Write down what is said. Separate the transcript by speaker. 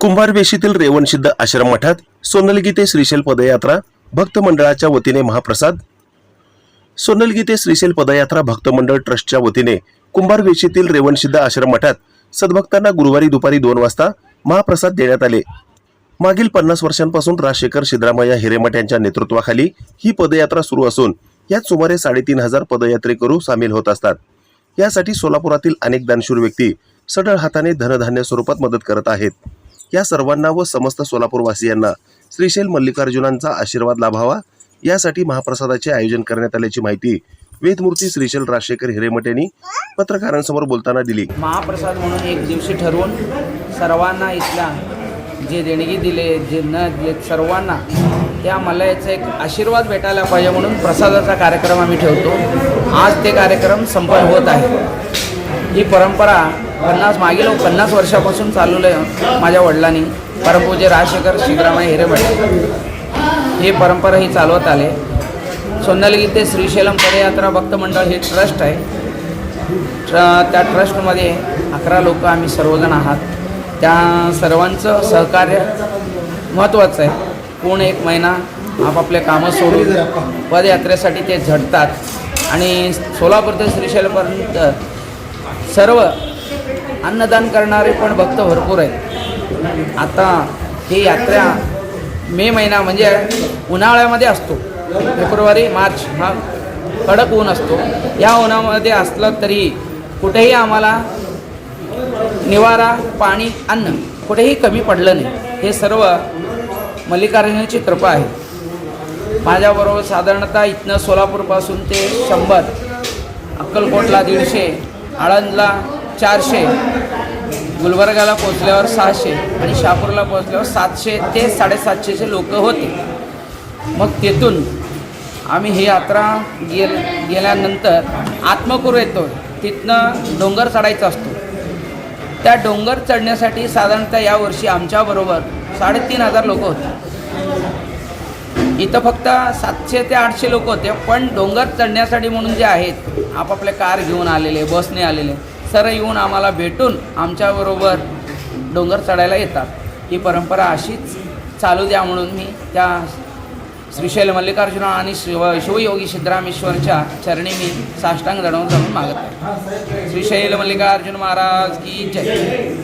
Speaker 1: कुंभारवेशीतील रेवणसिद्ध आश्रम मठात सोनलगी ते श्रीशैल पदयात्रा भक्त मंडळाच्या वतीने महाप्रसाद. सोनलगी ते श्रीशैल पदयात्रा भक्त मंडळ ट्रस्टच्या वतीने कुंभारवेशीतील रेवणसिद्ध आश्रम मठात सद्भक्तांना गुरुवारी दुपारी दोन वाजता महाप्रसाद देण्यात आले. मागील पन्नास वर्षांपासून राजशेखर सिद्धरामय्या हिरेमठ यांच्या नेतृत्वाखाली ही पदयात्रा सुरू असून यात सुमारे साडेतीन हजार पदयात्रेकरू सामील होत असतात. यासाठी सोलापुरातील अनेक दानशूर व्यक्ती सढळ हाताने धनधान्य स्वरूपात मदत करत आहेत. या सर्वांना व समस्त सोलापूरवासियांना श्रीशैल मल्लिकार्जुनांचा आशीर्वाद लाभावा. यासाठी महाप्रसादाचे आयोजन करण्यात आल्याची माहिती वेदमूर्ती श्रीशैल राजशेखर हिरेमठ यांनी पत्रकारांसमोर बोलताना दिली.
Speaker 2: महाप्रसाद म्हणून एक दिवशी ठरवून सर्वांना इथला जे देणगी दिले जे न दिले सर्वांना त्या मलयाचा एक आशीर्वाद भेटायला पाहिजे म्हणून प्रसादाचा कार्यक्रम आम्ही ठेवतो. आज ते कार्यक्रम संपन्न होत आहे. ही परंपरा पन्नास मागील पन्नास वर्षापासून चालवलं आहे माझ्या वडिलांनी. परमपूजे राजशेखर शिवरामय हिरेमठ ही परंपरा ही चालवत आले. सोन्नलगी ते श्रीशैलम पदयात्रा भक्त मंडळ हे ट्रस्ट आहे. ट्र त्या ट्रस्टमध्ये अकरा लोक आम्ही सर्वजण आहात. त्या सर्वांचं सहकार्य महत्त्वाचं आहे. पूर्ण एक महिना आपापले कामं सोडून पदयात्रेसाठी ते झटतात. आणि सोलापूर ते श्रीशैलपर्यंत सर्व अन्नदान करणारे पण भक्त भरपूर आहेत. आता ही यात्रा मे महिना म्हणजे उन्हाळ्यामध्ये असतो. फेब्रुवारी मार्च हा कडक ऊन असतो. या उन्हामध्ये असलं तरी कुठेही आम्हाला निवारा पाणी अन्न कुठेही कमी पडलं नाही. हे सर्व मल्लिकार्जुनाची कृपा आहे. माझ्याबरोबर साधारणतः इथनं सोलापूरपासून ते शंभर अक्कलकोटला दीडशे आळंदला चारशे. गुलबर्गाला पोचल्यावर सहाशे आणि शहापूरला पोचल्यावर सातशे ते साडेसातशेचे लोक होते. मग तेथून आम्ही ही यात्रा गेल गेल्यानंतर आत्मकूर येतो. तिथनं डोंगर चढायचा असतो. त्या डोंगर चढण्यासाठी साधारणतः यावर्षी आमच्याबरोबर साडेतीन हजार लोक होते. इथं फक्त सातशे ते आठशे लोक होते पण डोंगर चढण्यासाठी म्हणून जे आहेत आपापल्या कार घेऊन आलेले बसने आलेले सर येऊन आम्हाला भेटून आमच्याबरोबर डोंगर चढायला येतात. ही परंपरा अशीच चालू द्या म्हणून मी त्या श्रीशैल मल्लिकार्जुन आणि शिव शिवयोगी सिद्धरामेश्वरच्या चरणी मी साष्टांग दडवून जाऊन मागत आहे. श्रीशैल मल्लिकार्जुन महाराज की जय.